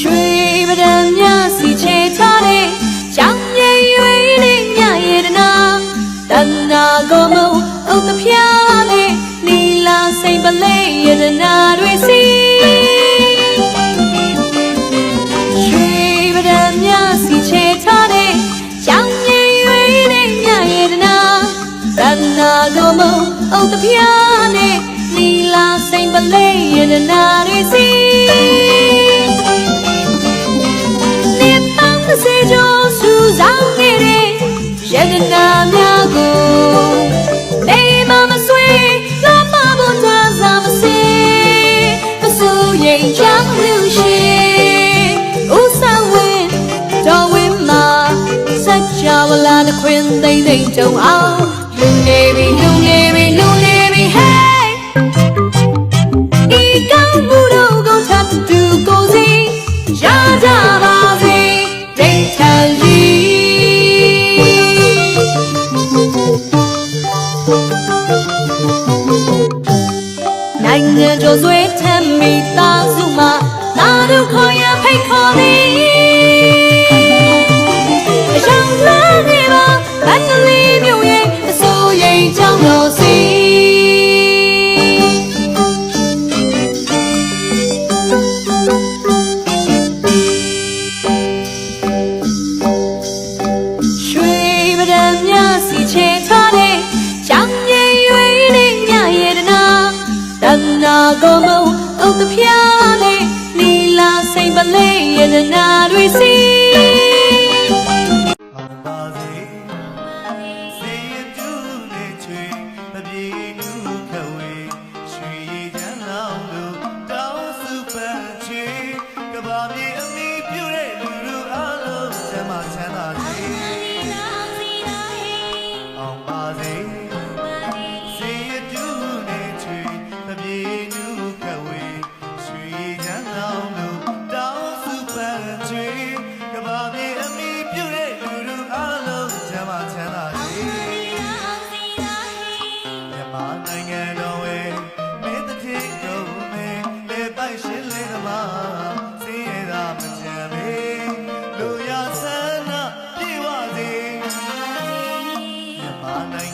ရွှေပဒံမြစီချေထားတဲ့ကြောင်ရည်ရွယ်လေးမြရဲ့တနာတဏနာကိုမုံဥတဖျားနဲ့နီလာစိတ်ပလေးရဲ့တနာတွေစီရွှေပဒံမြစီချေထားတဲ့ကြောင်ရည်ရွယ်လေးမြရဲ့တနာတဏနာကိုမုံဥတဖျားနဲ့နီလာစိတ်ပလေးရဲ့တနာတွေစီ စ်စေကျော်စူဆောင်နေတဲ့ရတနာများကိုနေမမဆွေလာမဖို့တာစားမစေမဆူရင်ချမ်းလူရှိဦးဆောင်ဝင်တော်ဝင်မှာစัจ java လာတဲ့ခွင်သိမ့်သိမ့်ကြုံအောင် နိုင်ငံကျော်ဆွေးထမ်းမိသားစုမှာသာတို့ခေါ်ရဖိတ်ခေါ်သည် မုံအုတ်တဖျားနဲ့နီလာစိတ်မလေးရတနာတွေစီချမ်းသာစေ တွေကဘာပြေအမိပြုတဲ့လူလူအလုံးချမ်းသာချမ်းသာရှိမြန်မာနိုင်ငံတော်ဝေးမင်းတစ်ထိကုန်မေလေပိုက်ရှင်လေးသမားစည်ရတာမချမ်းမေလူရဆန္ဒပြေဝစေမြန်မာနိုင်ငံ